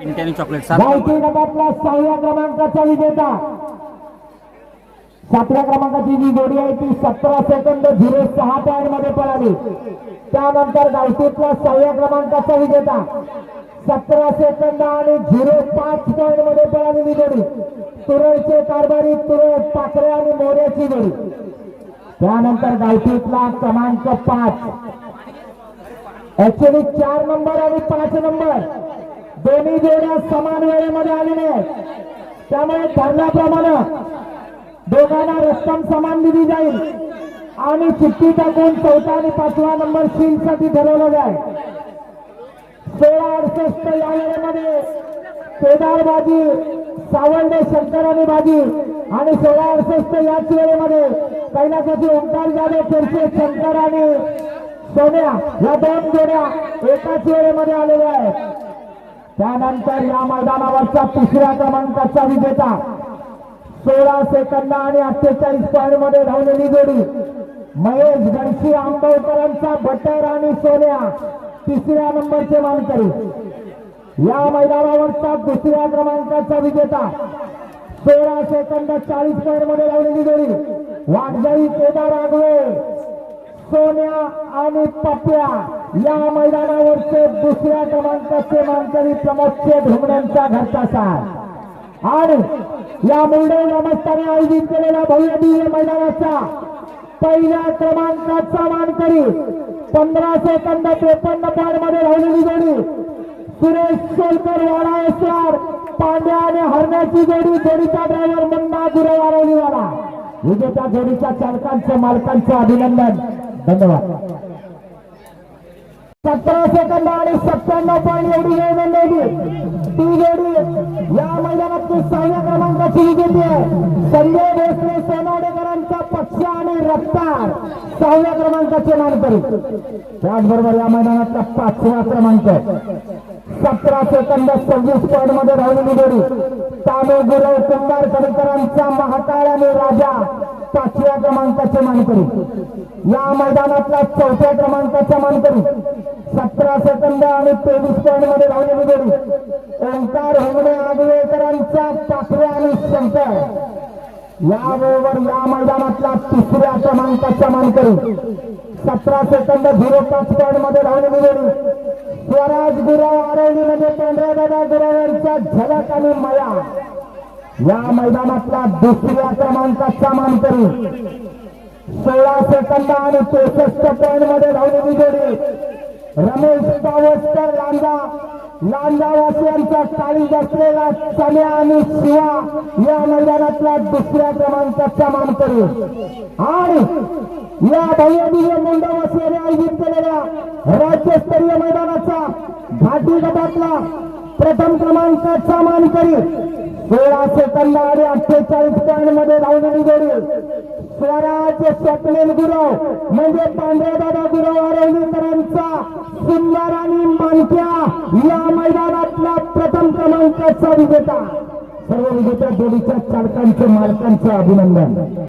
पिंट्यानी chocolate सात गावठी गटातला सहाव्या क्रमांकाचा विजेता. सातव्या क्रमांकाची जी जोडी आहे ती सतरा सेकंद झिरो सहा पॉईंटमध्ये पळाली. त्यानंतर गावठीतला सहाव्या क्रमांकाचा विजेता. सतरा सेकंद आणि झिरो पाच पॉईंटमध्ये पळालेली जोडी. तुरळचे कारभारी तुरळ पाकरे आणि मोऱ्याची जोडी. त्यानंतर गावठीतला क्रमांक पाच. ऍक्च्युली चार नंबर आणि पाच नंबर दोन्ही जोड्या समान वेळेमध्ये आलेले आहेत. त्यामुळे ठरल्याप्रमाणे दोघांना रक्कम समान दिली जाईल. आणि चिठ्ठी टाकून चौथा आणि पाचवा नंबर सील साठी ठरवलं जाईल. सोळा अडसष्ट या वेळेमध्ये केदार बाजी सावंडे शंकरानी बाजी. आणि सोळा अडसष्ट याच वेळेमध्ये कैलासाची ओंकार जाधव पेरसे शंकर आणि सोन्या या दोन जोड्या एकाच वेळेमध्ये आलेल्या आहेत. त्यानंतर या मैदानावरचा तिसऱ्या क्रमांकाचा विजेता सोळा सेकंद आणि अठ्ठेचाळीस पॉईंटमध्ये धावलेली जोडी. महेश गणशी आंबवकरांचा बटर आणि सोन्या तिसऱ्या नंबरचे मानकरी. या मैदानावरचा दुसऱ्या क्रमांकाचा विजेता सोळा सेकंद चाळीस पॉईंटमध्ये लावलेली जोडी. वाघजाई केदार आगवे सोन्या आणि पप्या. या मैदानावरचे दुसऱ्या क्रमांकाचे मानकरी प्रमोदचे ढोंगण्यांचा घरचा साथ आणि या मुंडे ग्रामस्थाने आयोजित केलेल्या भव्य दिव्य मैदानाचा पहिल्या क्रमांकाचा मानकरी पंधरा सेकंद त्रेपन्न पॉईंटमध्ये राहिलेली जोडी सुरेश सोलकर वाडा एसआर पांड्या आणि हरण्याची जोडी जोडीचा ड्रायव्हर मुन्ना गुरे वारवलीवाला विजेत्या जोडीच्या चालकांचं मालकांचं अभिनंदन. धन्यवाद. सतरा सेकंद आणि सत्त्याण्णव पॉईंट एवढी वेळ नोंदवली. ती जोडी या मैदानातली सहाव्या क्रमांकाची विजेती आहे. संजय भोसले सोनावडेकरांचा पक्ष आणि रफ्तार. सहाव्या क्रमांकाचे मानकरी. त्याचबरोबर या मैदानातला पाचवा क्रमांक. सतरा सेकंद सव्वीस पॉईंटमध्ये राहिलेली जोडी. तामे गुरव कुंभार कडकरांचा महाकाळ आणि राजा. पाचव्या क्रमांकाचे मानकरी. या मैदानातला चौथ्या क्रमांकाचा मानकरी. सतरा सेकंद आणि तेवीस पॉईंटमध्ये राहिलेली जोडी ओंकार हेगडे आगवेकरांचा पाचव्या आणि शंकर याबरोबर या मैदानातला तिसऱ्या क्रमांकाचा मानकरी सतरा सेकंद झिरो पाच पॉईंटमध्ये राहिलेली जोडी स्वराज गुराव आरवली म्हणजे पांढऱ्या दादा गुराव झलक आणि मया. या मैदानातला दुसऱ्या क्रमांकाचा मानकरी सोळा सेकंद आणि चौसष्ट पॉईंटमध्ये धावलेली जोडी रमेश गावस्कर लांजा लांजावासियांचा काळी असलेला चण्या आणि शिवा या मैदानातला दुसऱ्या क्रमांकाचा मानकरी. आणि या भव्यदिव्य मुंडावासियाने आयोजित केलेल्या राज्यस्तरीय मैदानाचा घाटी गटातला प्रथम क्रमांकाचा मानकरी. सोळा सेकंद आणि अठ्ठेचाळीस पॉईंटमध्ये धावलेली जोडी. स्वराज्य स्वप्नील गुरव म्हणजे पांढऱ्यादादा गुरव आरवणीकरांचा सुंदर आणि मानक्या या मैदानातला प्रथम क्रमांकाचा विजेता. सर्व विजेत्या जोडीच्या चालकांचे मालकांचं अभिनंदन.